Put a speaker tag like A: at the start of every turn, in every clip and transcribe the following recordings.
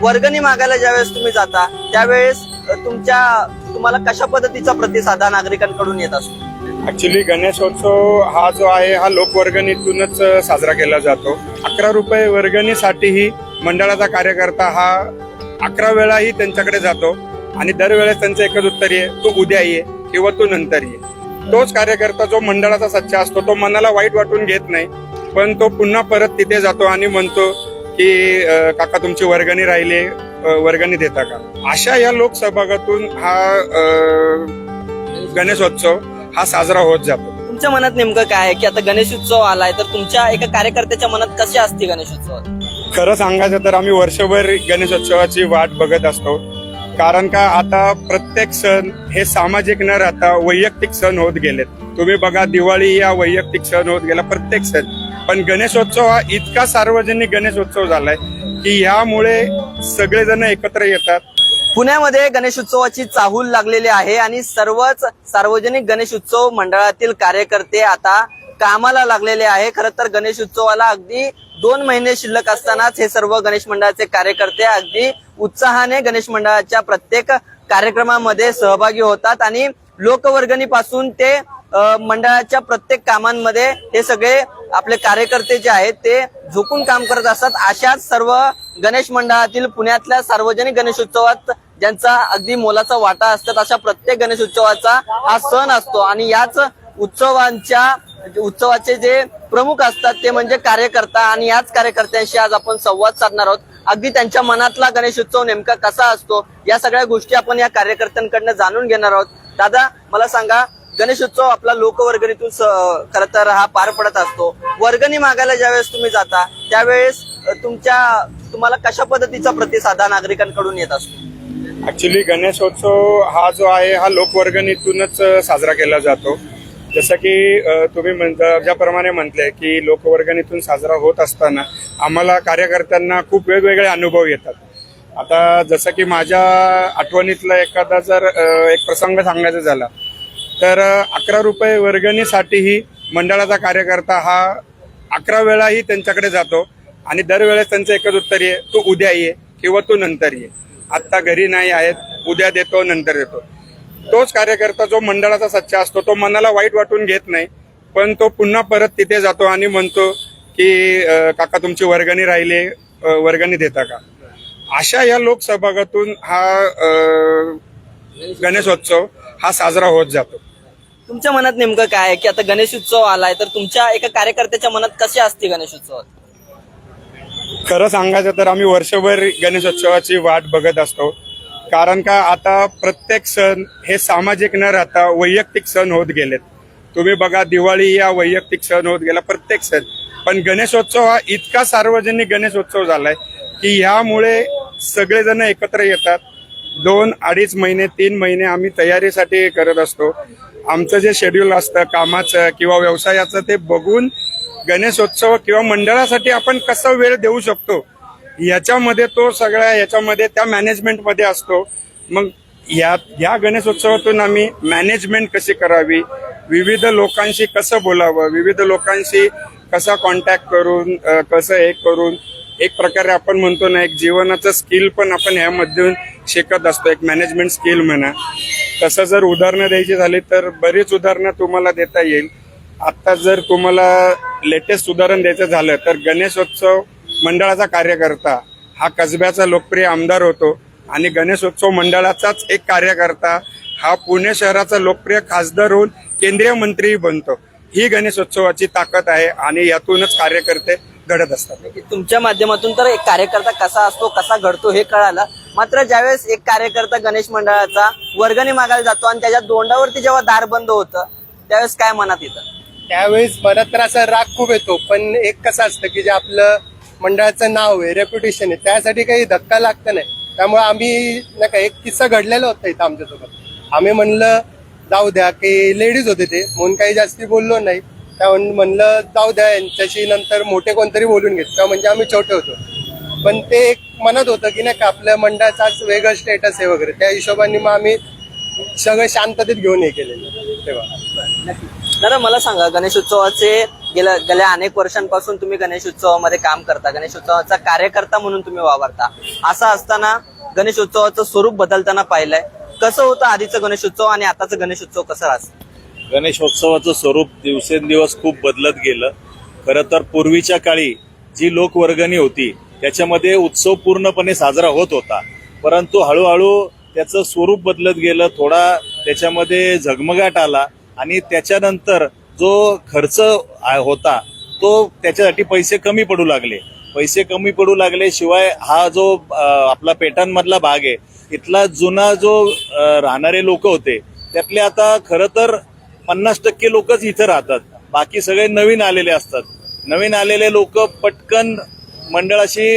A: वर्गणी मागायला ज्यावेळेस तुम्ही जाता त्यावेळेस तुमच्या तुम्हाला कशा पद्धतीचा प्रतिसाद हा नागरिकांकडून येत असतो?
B: ऍक्च्युली गणेशोत्सव हा जो आहे हा लोकवर्गणीतूनच साजरा केला जातो. अकरा रुपये वर्गणीसाठीही मंडळाचा कार्यकर्ता हा अकरा वेळाही त्यांच्याकडे जातो आणि दरवेळेस त्यांचं एकच उत्तर ये तू उद्या ये किंवा तू नंतर ये. तोच कार्यकर्ता जो मंडळाचा सच्चा असतो तो मनाला वाईट वाटून घेत नाही पण तो पुन्हा परत तिथे जातो आणि म्हणतो की काका तुमची वर्गणी राहिली वर्गणी देता का? अशा या लोकसभागातून हा गणेशोत्सव हा साजरा होत जातो.
A: तुमच्या मनात नेमकं काय आहे की आता गणेशोत्सव आलाय तर तुमच्या एका कार्यकर्त्याच्या मनात कशी असते गणेशोत्सवात
B: खरं सांगायचं तर आम्ही वर्षभर गणेशोत्सवाची वाट बघत असतो. कारण का आता प्रत्येक सण हे सामाजिक न राहता वैयक्तिक सण होत गेलेत. तुम्ही बघा दिवाळी या वैयक्तिक सण होत गेला प्रत्येक सण. पण गणेशोत्सव हा इतका सार्वजनिक गणेशोत्सव झालाय की यामुळे सगळेजण एकत्र येतात.
A: पुण्यामध्ये गणेशोत्सवाची चाहूल लागलेली आहे आणि सर्वच सार्वजनिक गणेशोत्सव मंडळातील कार्यकर्ते आता कामाला लागलेले आहे. खरं तर गणेश उत्सवाला अगदी दोन महिने शिल्लक असतानाच हे सर्व गणेश मंडळाचे कार्यकर्ते अगदी उत्साहाने गणेश मंडळाच्या प्रत्येक कार्यक्रमामध्ये सहभागी होतात आणि लोकवर्गणीपासून ते मंडळाच्या प्रत्येक कामांमध्ये हे सगळे आपले कार्यकर्ते जे आहेत ते झोकून काम करत असतात. अशाच सर्व गणेश मंडळातील पुण्यातल्या सार्वजनिक गणेशोत्सवात ज्यांचा अगदी मोलाचा वाटा असतात अशा प्रत्येक गणेशोत्सवाचा हा सण असतो. आणि याच उत्सवांच्या उत्सवाचे जे प्रमुख असतात ते म्हणजे कार्यकर्ता. आणि याच कार्यकर्त्यांशी आज आपण संवाद साधणार आहोत. अगदी त्यांच्या मनातला गणेशोत्सव नेमका कसा असतो या सगळ्या गोष्टी आपण या कार्यकर्त्यांकडनं जाणून घेणार आहोत. दादा मला सांगा गणेशोत्सव आपला लोकवर्गणीतून खर तर हा पार पडत असतो. वर्गणी मागायला ज्यावेळेस तुम्ही जाता त्यावेळेस तुमच्या तुम्हाला कशा पद्धतीचा प्रतिसाद हा नागरिकांकडून येत असतो?
B: ऍक्च्युली गणेशोत्सव हा जो आहे हा लोकवर्गणीतूनच साजरा केला जातो. जसं की तुम्ही म्हणता ज्याप्रमाणे म्हटले की लोकवर्गणीतून साजरा होत असताना आम्हाला कार्यकर्त्यांना खूप वेगवेगळे अनुभव येतात. आता जसं की माझ्या आठवणीतला एखादा जर एक प्रसंग सांगायचा झाला तर अकरा रुपये वर्गणीसाठीही मंडळाचा कार्यकर्ता हा अकरा वेळाही त्यांच्याकडे जातो आणि दरवेळेस त्यांचं एकच उत्तर ये तू उद्या ये किंवा तू नंतर ये. आत्ता घरी नाही आहेत उद्या देतो नंतर देतो. तोच कार्यकर्ता जो मंडळाचा सच्चा असतो तो मनाला वाईट वाटून घेत नाही पण तो पुन्हा परत तिथे जातो आणि म्हणतो की काका तुमची वर्गणी राहिली वर्गणी देता का? अशा या लोकसभागातून हा गणेशोत्सव हा साजरा होत जातो.
A: तुमच्या मनात नेमकं काय आहे की आता गणेशोत्सव आलाय तर तुमच्या एका कार्यकर्त्याच्या मनात कशी असते गणेशोत्सवात
B: खरं सांगायचं तर आम्ही वर्षभर गणेशोत्सवाची वाट बघत असतो. कारण का आता प्रत्येक सण हे सामाजिक न राहता वैयक्तिक सण होत गेलेत. तुम्ही बघा दिवाळी या वैयक्तिक सण होत गेला प्रत्येक सण. पण गणेशोत्सव हा इतका सार्वजनिक गणेशोत्सव झालाय की ह्यामुळे सगळेजण एकत्र येतात. दोन अडीच महिने तीन महिने आम्ही तयारीसाठी करत असतो. आमचं जे शेड्यूल असतं कामाचं किंवा व्यवसायाचं ते बघून गणेशोत्सव किंवा मंडळासाठी आपण कसा वेळ देऊ शकतो? याच्यामध्ये तो सगळ्या याच्यामध्ये त्या मॅनेजमेंटमध्ये असतो. मग या या गणेशोत्सवातून आम्ही मॅनेजमेंट कशी करावी? विविध लोकांशी कसं बोलावं? विविध लोकांशी कसा कॉन्टॅक्ट करून कसं हे करून? एक प्रकारे आपण म्हणतो ना एक जीवनाचं स्किल पण आपण ह्यामधून शिकत असतो. एक मॅनेजमेंट स्किल म्हणा. तसं जर उदाहरणं द्यायची झाली तर बरीच उदाहरणं तुम्हाला देता येईल. आत्ता जर तुम्हाला लेटेस्ट उदाहरण द्यायचं झालं तर गणेशोत्सव मंडळाचा कार्यकर्ता हा कसब्याचा लोकप्रिय आमदार होतो आणि गणेशोत्सव मंडळाचाच एक कार्यकर्ता हा पुणे शहराचा लोकप्रिय खासदार होऊन केंद्रीय मंत्रीही बनतो. ही गणेशोत्सवाची ताकद आहे आणि यातूनच कार्यकर्ते घडत असतात.
A: की तुमच्या माध्यमातून तर एक कार्यकर्ता कसा असतो कसा घडतो हे कळालं. मात्र ज्यावेळेस एक कार्यकर्ता गणेश मंडळाचा वर्गणी मागायला जातो आणि त्याच्या दोंडावरती जेव्हा दार बंद होतं त्यावेळेस काय मनात येतं?
C: त्यावेळेस मला तर असा राग खूप येतो पण एक कसं असतं की जे आपलं मंडळाचं नाव आहे रेप्युटेशन आहे त्यासाठी काही धक्का लागत नाही. त्यामुळे आम्ही नाही का एक किस्सा घडलेला होता इथं आमच्यासोबत. आम्ही म्हणलं जाऊ द्या की लेडीज होते ते म्हणून काही जास्ती बोललो नाही. त्या म्हणलं जाऊ द्या यांच्याशी नंतर मोठे कोणतरी बोलून घेत. का म्हणजे आम्ही छोटे होतो. पण ते एक म्हणत होतं की नाही का आपल्या मंडळाचा वेगळं स्टेटस आहे वगैरे. त्या हिशोबाने मग आम्ही सगळं शांततेत घेऊन हे केलेलं तेव्हा.
A: दादा मला सांगा गणेशोत्सवाचे गेल्या गेल्या अनेक वर्षांपासून तुम्ही गणेश उत्सवामध्ये काम करता. गणेश उत्सवाचा कार्यकर्ता म्हणून तुम्ही वावरता. असं असताना गणेश उत्सवाचं स्वरूप बदलताना पाहिलंय. कसं होतं आधीचं गणेश उत्सव आणि आताचं गणेश उत्सव कसं असतं
D: गणेशोत्सवाचं स्वरूप दिवसेंदिवस खूप बदलत गेलं. खरं तर पूर्वीच्या काळी जी लोकवर्गणी होती त्याच्यामध्ये उत्सव पूर्णपणे साजरा होत होता. परंतु हळूहळू त्याचं स्वरूप बदलत गेलं थोडा त्याच्यामध्ये झगमगाट आला आणि त्याच्यानंतर जो खर्च होता तो त्याच्यासाठी पैसे कमी पडू लागले. पैसे कमी पडू लागले शिवाय हा जो आपला पेटांमधला भाग आहे इथला जुना जो राहणारे लोक होते त्यातले आता खरं तर पन्नास टक्के लोकच इथं राहतात. बाकी सगळे नवीन आलेले असतात. नवीन आलेले लोक पटकन मंडळाशी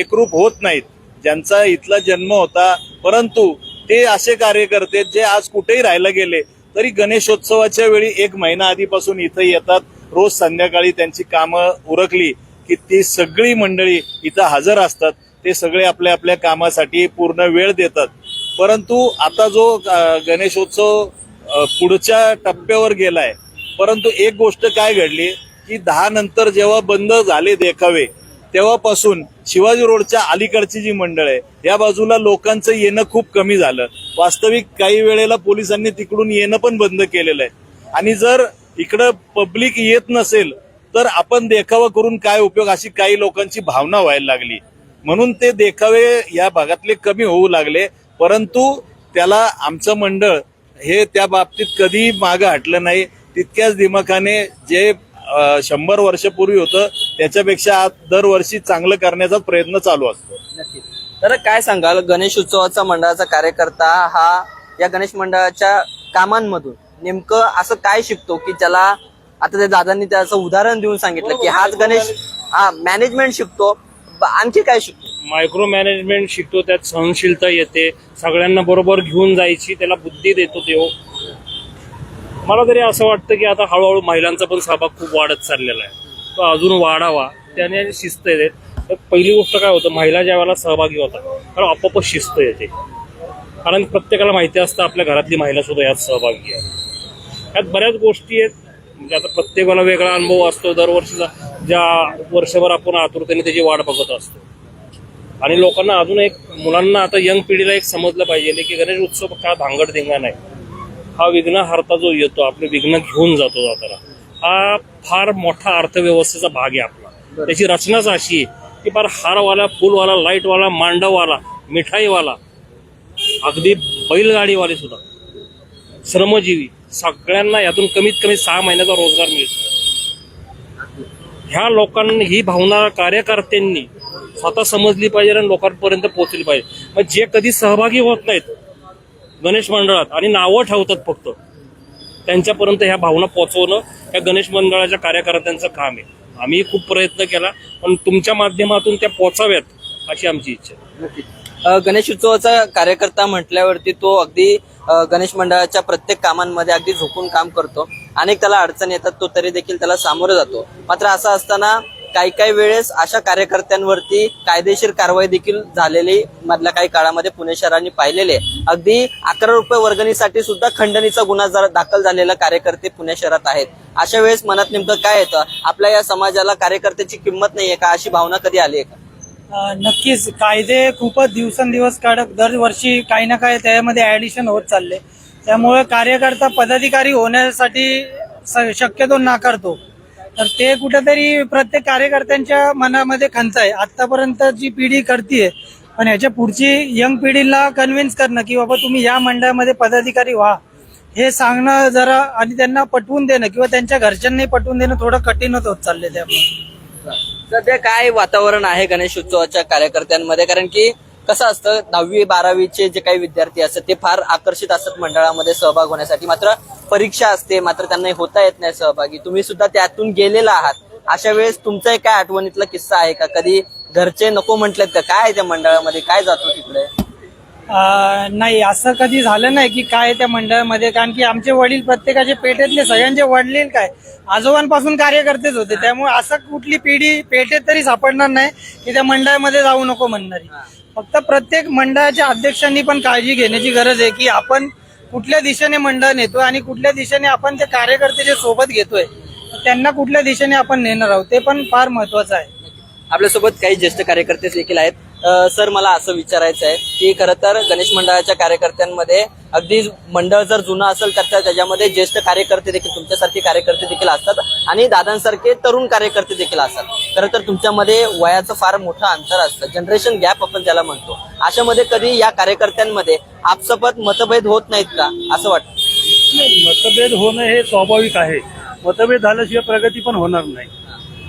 D: एकरूप होत नाहीत. ज्यांचा इथला जन्म होता परंतु ते असे कार्यकर्ते जे आज कुठेही राहायला गेले तरी गणेशोत्सवाच्या वेळी एक महिना आधीपासून इथं येतात. रोज संध्याकाळी त्यांची कामं उरकली की ती सगळी मंडळी इथं हजर असतात. ते सगळे आपल्या आपल्या कामासाठी पूर्ण वेळ देतात. परंतु आता जो गणेशोत्सव पुढच्या टप्प्यावर गेलाय परंतु एक गोष्ट काय घडली की दहा नंतर जेव्हा बंद झाले देखावे तेव्हापासून शिवाजी रोडच्या अलीकडची जी मंडळ आहे या बाजूला लोकांचं येणं खूप कमी झालं. वास्तविक काही वेळेला पोलिसांनी तिकडून येणं पण बंद केलेलं आहे. आणि जर इकडं पब्लिक येत नसेल तर आपण देखावा करून काय उपयोग अशी काही लोकांची भावना व्हायला लागली. म्हणून ते देखावे या भागातले कमी होऊ लागले. परंतु त्याला आमचं मंडळ हे त्या बाबतीत कधी मागं हटलं नाही. तितक्याच दिमाखाने जे शंभर वर्षापूर्वी होतं. त्याच्यापेक्षा आज दरवर्षी चांगलं करण्याचा प्रयत्न चालू असतो.
A: तर काय सांगाल गणेश उत्सवाचा मंडळाचा कार्यकर्ता हा या गणेश मंडळाच्या कामांमधून नेमकं असं काय शिकतो की ज्याला आता त्या दादांनी त्याचं उदाहरण देऊन सांगितलं की हाच गणेश हा मॅनेजमेंट शिकतो. आणखी काय शिकतो?
E: मायक्रो मॅनेजमेंट शिकतो त्यात सहनशीलता येते. सगळ्यांना बरोबर घेऊन जायची त्याला बुद्धी देतो देव. मला तरी असं वाटतं की आता हळूहळू महिलांचा पण सहभाग खूप वाढत चाललेला आहे. तो अजून वाढावा. त्याने शिस्त येते. तर पहिली गोष्ट काय होतं महिला ज्या वेळेला सहभागी होतात कारण आपोआपच शिस्त येते. कारण प्रत्येकाला माहिती असतं आपल्या घरातली महिला सुद्धा यात सहभागी आहे. यात बऱ्याच गोष्टी आहेत. म्हणजे आता प्रत्येकाला वेगळा अनुभव असतो. दरवर्षीचा ज्या वर्षभर आपण आतुरतेने त्याची वाट बघत असतो. आणि लोकांना अजून एक मुलांना आता यंग पिढीला एक समजलं पाहिजे की गणेश उत्सव का भांगड धिंगा नाही? हा विघ्नहर्ता जो येतो आपले विघ्न घेऊन जातो जाताना. हा फार मोठा अर्थव्यवस्थेचा भाग आहे आपला. त्याची रचनाच अशी आहे की फार हारवाला फुलवाला लाईटवाला मांडववाला मिठाईवाला अगदी बैलगाडीवाले सुद्धा. श्रमजीवी सगळ्यांना यातून कमीत कमी सहा महिन्याचा रोजगार मिळतो ह्या लोकांनी ही भावना कार्यकर्त्यांनी स्वतः समजली पाहिजे आणि लोकांपर्यंत पोहोचली पाहिजे. मग जे कधी सहभागी होत नाहीत गणेश मंडळात आणि नावं ठेवतात फक्त. त्यांच्यापर्यंत ह्या भावना पोचवणं या गणेश मंडळाच्या कार्यकर्त्यांचं काम आहे. आम्ही खूप प्रयत्न केला पण तुमच्या माध्यमातून त्या पोचाव्यात अशी आमची इच्छा आहे.
A: गणेश उत्सवाचा कार्यकर्ता म्हटल्यावरती तो अगदी गणेश मंडळाच्या प्रत्येक कामांमध्ये अगदी झोकून काम करतो. अनेक त्याला अडचण येतात तो तरी देखील त्याला सामोरं जातो. मात्र असं असताना काही काही वेळेस अशा कार्यकर्त्यांवरती कायदेशीर कारवाई देखील झालेली मधल्या काही काळामध्ये पुणे शहराने पाहिलेले अगदी अकरा रुपये वर्गणीसाठी सुद्धा खंडणीचा गुन्हा जर दाखल झालेला कार्यकर्ते पुणे शहरात आहेत. अशा वेळेस मनात नेमकं काय येतं? आपल्या या समाजाला कार्यकर्त्याची किंमत नाहीये का? अशी भावना कधी आली आहे का?
F: नक्कीच. कायदे खूपच दिवसेंदिवस कडक दरवर्षी काही ना काही त्यामध्ये ऍडिशन होत चालले. त्यामुळे कार्यकर्ता पदाधिकारी होण्यासाठी स- शक्यतो नाकारतो. तर ते कुठेतरी प्रत्येक कार्यकर्त्यांच्या मनामध्ये खंत आहे. आतापर्यंत जी पिढी करते पण ह्याच्या पुढची यंग पिढीला कन्व्हिन्स करणं की बाबा तुम्ही या मंडळामध्ये पदाधिकारी व्हा हे सांगणं जरा आणि त्यांना पटवून देणं किंवा त्यांच्या घरच्यांनी पटवून देणं थोडं कठीणच होत चाललंय त्यामुळे.
A: सध्या काय वातावरण आहे गणेश उत्सवाच्या कार्यकर्त्यांमध्ये? कारण की कसं असतं दहावी बारावीचे जे काही विद्यार्थी असतात ते फार आकर्षित असतात मंडळामध्ये सहभाग होण्यासाठी. मात्र परीक्षा असते मात्र त्यांना होता येत नाही सहभागी. तुम्ही सुद्धा त्यातून गेलेला आहात. अशा वेळेस तुमचा एक काय आठवणीतला किस्सा आहे का? कधी घरचे नको म्हटलेत का? काय त्या मंडळामध्ये? काय जातो तिकडे?
F: नाही असं कधी झालं नाही की काय त्या मंडळामध्ये. कारण की आमचे वडील प्रत्येकाचे पेठेतले सगळ्यांचे वडील काय आजोबांपासून कार्यकर्तेच होते. त्यामुळे असं कुठली पिढी पेठेत तरी सापडणार नाही की त्या मंडळामध्ये जाऊ नको म्हणणारी. फक्त प्रत्येक मंडळाच्या अध्यक्षांनी पण काळजी घेण्याची गरज आहे की आपण कुठल्या दिशेने मंडळ नेतोय आणि कुठल्या दिशेने आपण ते कार्यकर्ते जे सोबत घेतोय. त्यांना कुठल्या दिशेने आपण नेणार आहोत ते पण फार महत्वाचं आहे.
A: आपल्यासोबत काही ज्येष्ठ कार्यकर्ते देखील आहेत. सर मला असं विचारायचं आहे की खरं तर गणेश मंडळाच्या कार्यकर्त्यांमध्ये अगदी मंडळ जर जुनं असेल तर त्या- त्याच्यामध्ये ज्येष्ठ कार्यकर्ते देखील तुमच्यासारखे कार्यकर्ते देखील असतात आणि दादांसारखे तरुण कार्यकर्ते देखील असतात. खरं तर तुमच्यामध्ये वयाचं फार मोठं अंतर असतं. जनरेशन गॅप आपण त्याला म्हणतो. अशामध्ये कधी या कार्यकर्त्यांमध्ये आपसपत मतभेद होत नाहीत का? असं वाटतं.
G: मतभेद होणं हे स्वाभाविक आहे. मतभेद झाल्याशिवाय प्रगती पण होणार नाही.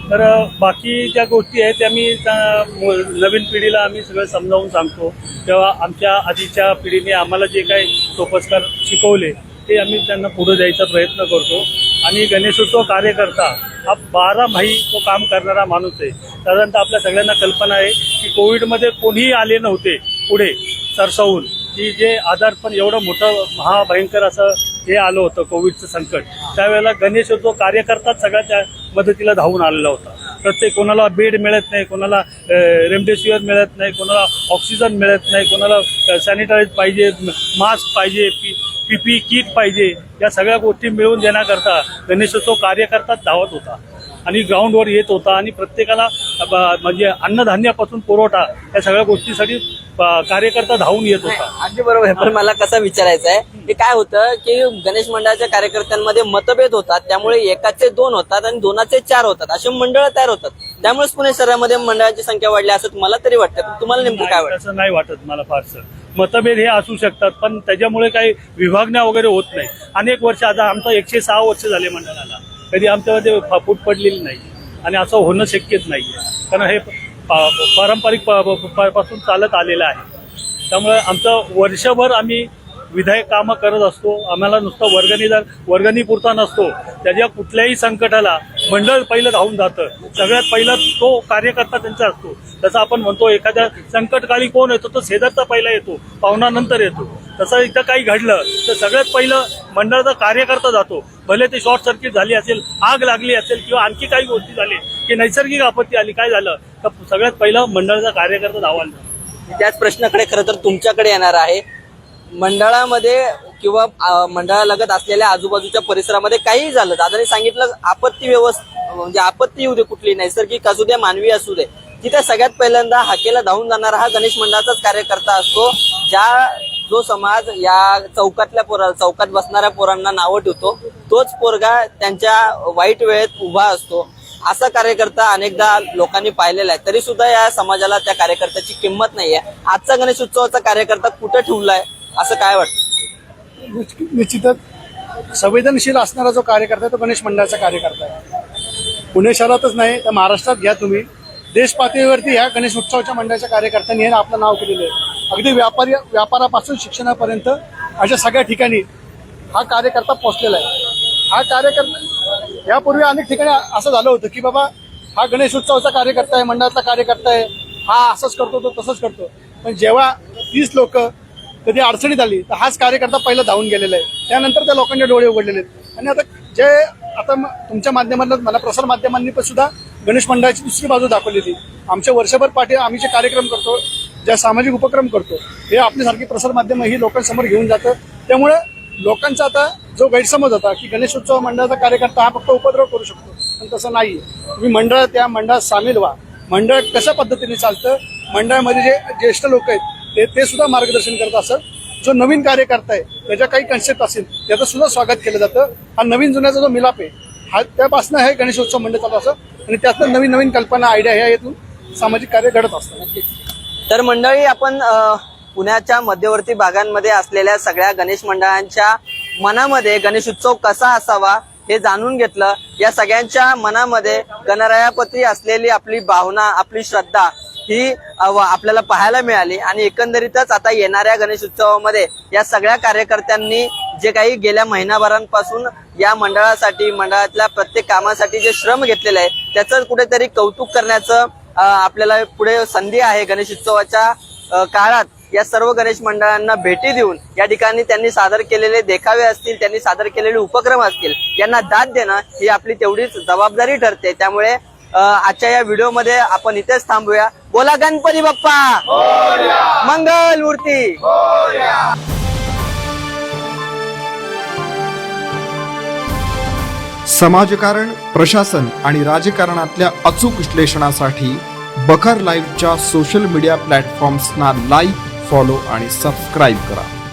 G: तर बाकी ज्या गोष्टी आहेत त्या मी त्या नवीन पिढीला आम्ही सगळं समजावून सांगतो. तेव्हा आमच्या आधीच्या पिढीने आम्हाला जे काही सोपस्कार शिकवले ते आम्ही त्यांना पुढे द्यायचा प्रयत्न करतो. आणि गणेशोत्सव कार्यकर्ता हा बारा माही तो काम करणारा माणूस आहे. साधारणतः आपल्या सगळ्यांना कल्पना आहे की कोविडमध्ये कोणीही आले नव्हते पुढे सरसावून. की जे आजारपण एवढं मोठं महाभयंकर असं हे आलं होतं कोविडचं संकट. त्यावेळेला गणेशोत्सव कार्यकर्ताच सगळ्याच्या मदतीला धावून आलेला होता. प्रत्येक कोणाला बेड मिळत नाही कोणाला रेमडेसिवीर मिळत नाही कोणाला ऑक्सिजन मिळत नाही कोणाला सॅनिटाईज पाहिजे मास्क पाहिजे पी पीपी किट पाहिजे या सगळ्या गोष्टी मिळवून देण्याकरता गणेशोत्सव कार्यकर्ताच धावत होता. आणि ग्राउंडवर येत होता आणि प्रत्येकाला म्हणजे अन्नधान्यापासून पुरवठा या सगळ्या गोष्टीसाठी कार्यकर्ता धावून येत होता.
A: अगदी बरोबर पण मला कसं विचारायचं आहे की काय होतं की गणेश मंडळाच्या कार्यकर्त्यांमध्ये मतभेद होतात त्यामुळे एकाचे दोन होतात आणि दोनाचे चार होतात. असे मंडळ तयार होतात. त्यामुळेच पुणे शहरामध्ये मंडळाची संख्या वाढली असं तुम्हाला तरी वाटतं? तुम्हाला नेमकं काय वाटतं?
G: असं नाही वाटत मला फारसं. मतभेद हे असू शकतात पण त्याच्यामुळे काही विभागण्या वगैरे होत नाही. अनेक वर्ष आता आमचं एकशे सहा वर्ष झाले मंडळाला. कधी आमच्यामध्ये फूट पडलेली नाही. आणि असं होणं शक्यच नाही कारण हे पा- पारंपरिक प- प- पासून चालत आलेलं आहे. त्यामुळे आमचं वर्षभर आम्ही विधायक कामं करत असतो आम्हाला नुसतं वर्गणीदार वर्गणी पुरता नसतो. त्याच्या कुठल्याही संकटाला मंडळ पहिलं धावून जातं. सगळ्यात पहिला तो कार्यकर्ता त्यांचा असतो. तसं आपण म्हणतो एखाद्या संकटकाळी कोण येतो तो शेजारचा पहिला येतो पाहुणानंतर येतो. तसं इथं काही घडलं तर सगळ्यात पहिलं मंडळाचा कार्यकर्ता जातो. भले ते शॉर्ट सर्किट झाली असेल आग लागली असेल किंवा आणखी काही गोष्टी झाली की नैसर्गिक आपत्ती आली काय झालं तर सगळ्यात पहिलं मंडळाचा कार्यकर्ता धावायला
A: त्याच प्रश्नाकडे खरं तर तुमच्याकडे येणार आहे. मंडळामध्ये किंवा मंडळालगत असलेल्या आजूबाजूच्या परिसरामध्ये काहीही झालं दादाने सांगितलं आपत्ती व्यवस्था म्हणजे आपत्ती येऊ दे कुठली नैसर्गिक असू दे मानवी असू दे. तिथे सगळ्यात पहिल्यांदा हाकेला धावून जाणारा हा गणेश मंडळाचाच कार्यकर्ता असतो ज्या जो समाज या चौकातल्या पोरा चौकात बसणाऱ्या पोरांना नावं ठेवतो तोच पोरगा त्यांच्या वाईट वेळेत उभा असतो. असा कार्यकर्ता अनेकदा लोकांनी पाहिलेला आहे. तरी सुद्धा या समाजाला त्या कार्यकर्त्याची किंमत नाही आहे आजचा गणेश उत्सवाचा कार्यकर्ता कुठं ठेवलाय? असं काय वाटतं?
H: निश्चितच. संवेदनशील असणारा जो कार्यकर्ता आहे तो गणेश मंडळाचा कार्यकर्ता आहे. पुणे शहरातच नाही तर महाराष्ट्रात घ्या तुम्ही. देश पातळीवरती ह्या गणेश उत्सवाच्या मंडळाच्या कार्यकर्त्यांनी हे आपलं नाव केलेलं आहे. अगदी व्यापारी व्यापारापासून शिक्षणापर्यंत अशा सगळ्या ठिकाणी हा कार्यकर्ता पोचलेला आहे. हा कार्यकर्ता यापूर्वी अनेक ठिकाणी असं झालं होतं की बाबा हा गणेश उत्सवाचा कार्यकर्ता आहे मंडळातला कार्यकर्ता आहे. हा असंच करतो तो तसंच करतो. पण जेव्हा तीच लोक कधी अडचणीत आली तर हाच कार्यकर्ता पहिला धावून गेलेला आहे. त्यानंतर त्या लोकांचे डोळे उघडलेले आहेत. आणि आता जे आता म- तुमच्या माध्यमातून मला प्रसार माध्यमांनी पण सुद्धा गणेश मंडळाची दुसरी बाजू दाखवली होती. आमच्या वर्षभर पाठी आम्ही जे कार्यक्रम करतो ज्या सामाजिक उपक्रम करतो हे आपल्यासारखी प्रसार माध्यम ही लोकांसमोर घेऊन जातं. त्यामुळे लोकांचा आता जो गैरसमज होता की गणेशोत्सव मंडळाचा कार्यकर्ता हा फक्त उपद्रव करू शकतो पण तसं नाही तुम्ही मंडळ त्या मंडळात सामील व्हा. मंडळ कशा पद्धतीने चालतं? मंडळामध्ये जे ज्येष्ठ लोक आहेत ते ते सुद्धा मार्गदर्शन करत असत जो नवीन कार्यकर्ता आहे त्याच्या काही कन्सेप्ट असेल त्याचं सुद्धा स्वागत केलं जातं. हा नवीन जुन्याचा जो मिलाप आहे हा त्यापासून हे गणेशोत्सव मंडळ चालू असं आणि त्यातनं नवीन नवीन कल्पना आयडिया ह्या येथून सामाजिक कार्य घडत असतं
A: तर मंडळी आपण पुण्याच्या मध्यवर्ती भागांमध्ये असलेल्या सगळ्या गणेश मंडळांच्या मनामध्ये गणेश उत्सव कसा असावा हे जाणून घेतलं. या सगळ्यांच्या मनामध्ये गणरायापती असलेली आपली भावना आपली श्रद्धा ही व आपल्याला पाहायला मिळाली. आणि एकंदरीतच आता येणाऱ्या गणेश उत्सवामध्ये या सगळ्या कार्यकर्त्यांनी जे काही गेल्या महिनाभरांपासून या मंडळासाठी मंडळातल्या प्रत्येक कामासाठी जे श्रम घेतलेले आहे त्याचं कुठेतरी कौतुक करण्याचं आपल्याला पुढे संधी आहे गणेश उत्सवाच्या काळात. या सर्व गणेश मंडळांना भेटी देऊन या ठिकाणी त्यांनी सादर केलेले देखावे असतील त्यांनी सादर केलेले उपक्रम असतील यांना दाद देणं ही आपली तेवढीच जबाबदारी ठरते. त्यामुळे आजच्या या व्हिडिओमध्ये आपण इथेच थांबूया. बोला गणपती बाप्पा. मंगल मूर्ती.
I: समाजकारण प्रशासन आणि राजकारणातल्या अचूक विश्लेषणासाठी बखर लाईव्हच्या सोशल मीडिया प्लॅटफॉर्म्सना लाईक फॉलो आणि सबस्क्राईब करा.